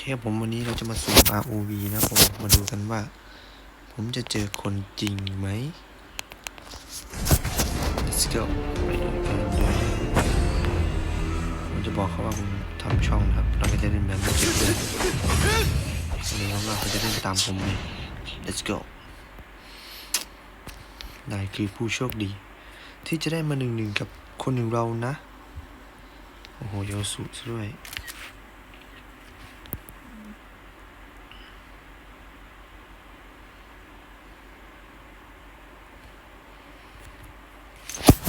คผมวันนี้เราจะมาสุ่ม ROV นะผม มาดูกันว่า ผมจะเจอคนจริงไหม Let's go ไปดูกันเลยผมจะบอกเขาว่าผมทำช่องนะครับ เราก็จะเล่นแบบไม่เจ็บเลยวันนี้ว่าเขาจะเล่นตามผมเลย Let's go นายคือผู้โชคดี ที่จะได้มาหนึ่งหนึ่งกับคนหนึ่งเรานะ โอ้โหเยอะสุดด้วย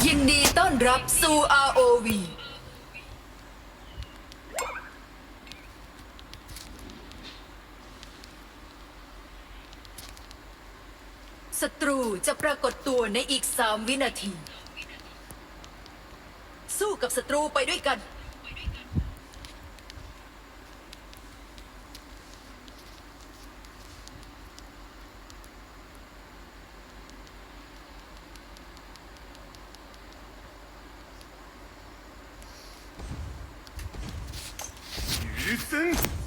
ยินดีต้อน รับสู่ ROV ศัตรูจะปรากฏตัวในอีก 3 วินาที สู้กับศัตรูไปด้วยกัน Houston?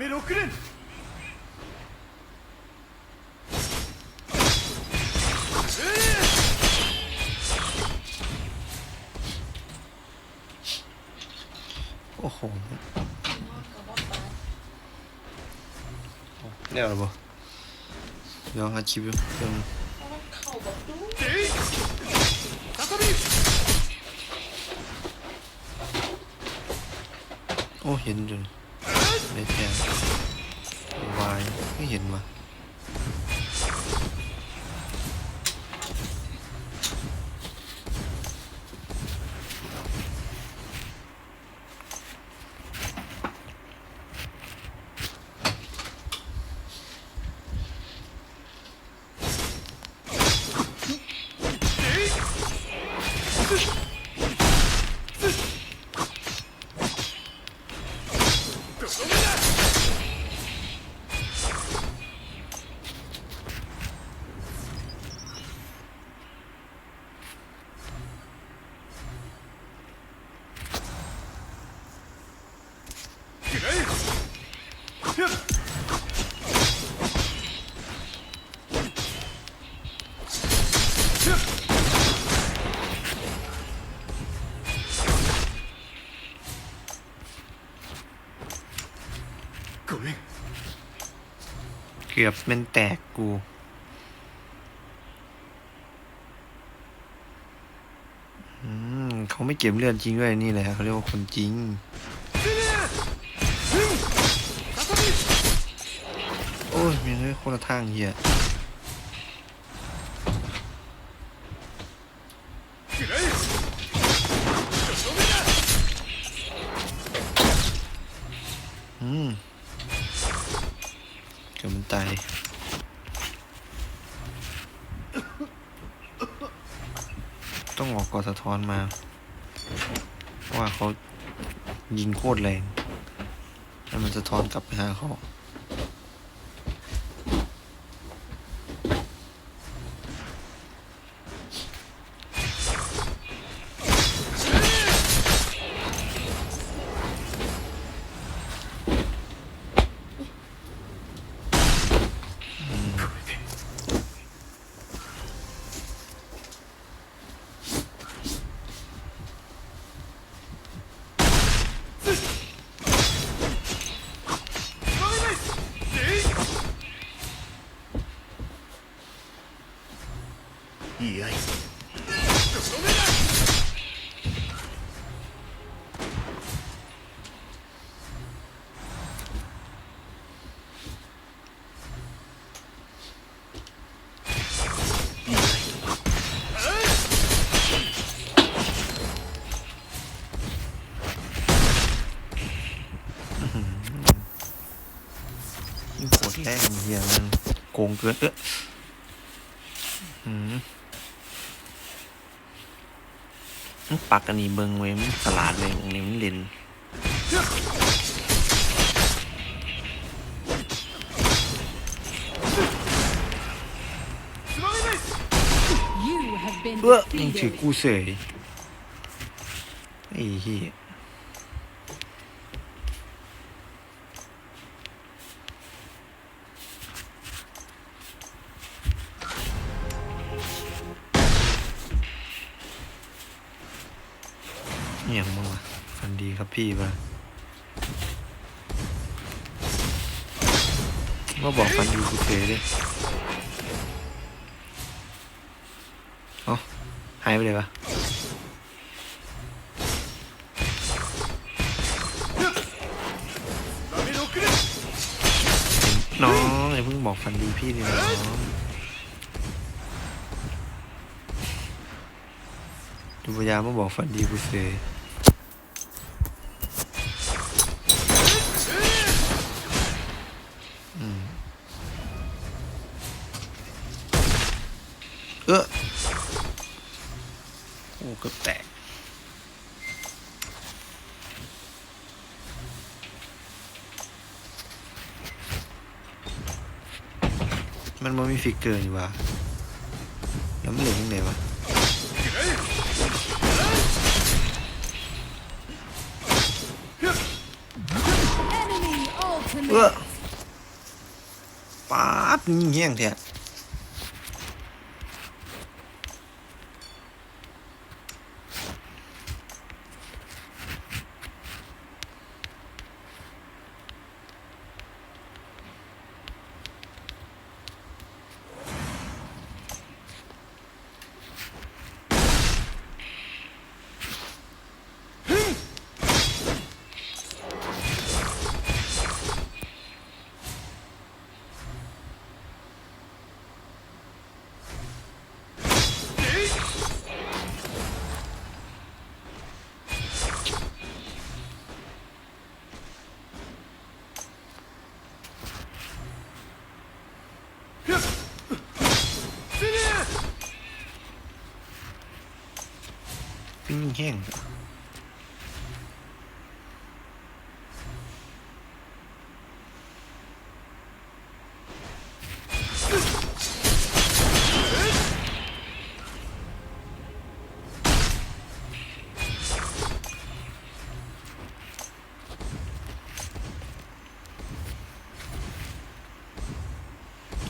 밤의 로크는 어허 네 여러분. 영하 집요 영 어, 얘는 ไม่แพงวายไม่เห็นวะ เกือบเป็นแตกกู อืม เขาไม่เก็บเลือดจริงด้วยนี่แหละเขาเรียกว่าคนจริง คนละทางเฮียอืมเกือมันตายต้องออกกอสะท้อนมาว่าเขายิงโคตรแรง แล้วมันจะท้อนกลับไปหาเขา る合図โหดแรงเหี้ยมันโกงเกินเอ้อ ปักอันนี้เบิงเว้มสลาดเลยเล่นเลนเออยิงถือกูเสยไอ้เหี้ย ครับพี่มาว่าบอกฟันยูคูเทดิเอ้าหายไปเลยปะน้องอย่าเพิ่งบอกฟันดูพี่เลยน้องดูพยายามมาบอกฟันดีกูเซ ออโอ้เกือบแตกมันมันมีฟิกเกอร์อยู่ว่ะแล้วมันเหลือยังไงวะ Enemy เออ ultimate. ป๊าดยิงแห้งแท้ ฟิงยิงแห้ง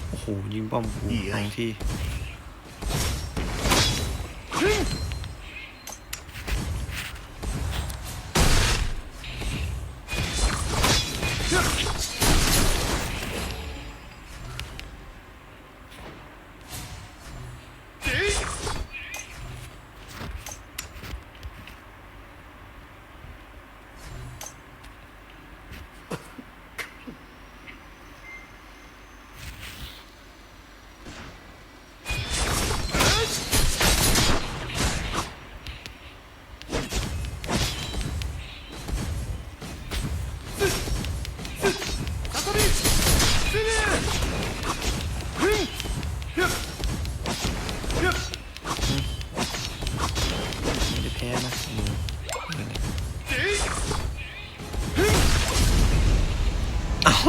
โอ้โหยิงป้อมกูสองที่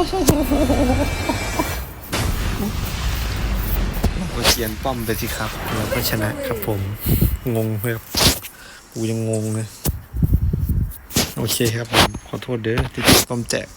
ก็เชียนป้อมไปสิครับเราก็ชนะครับผม งงเลยครับกูยังงงเลย โอเคครับผม ขอโทษเด้อที่ป้อมแจก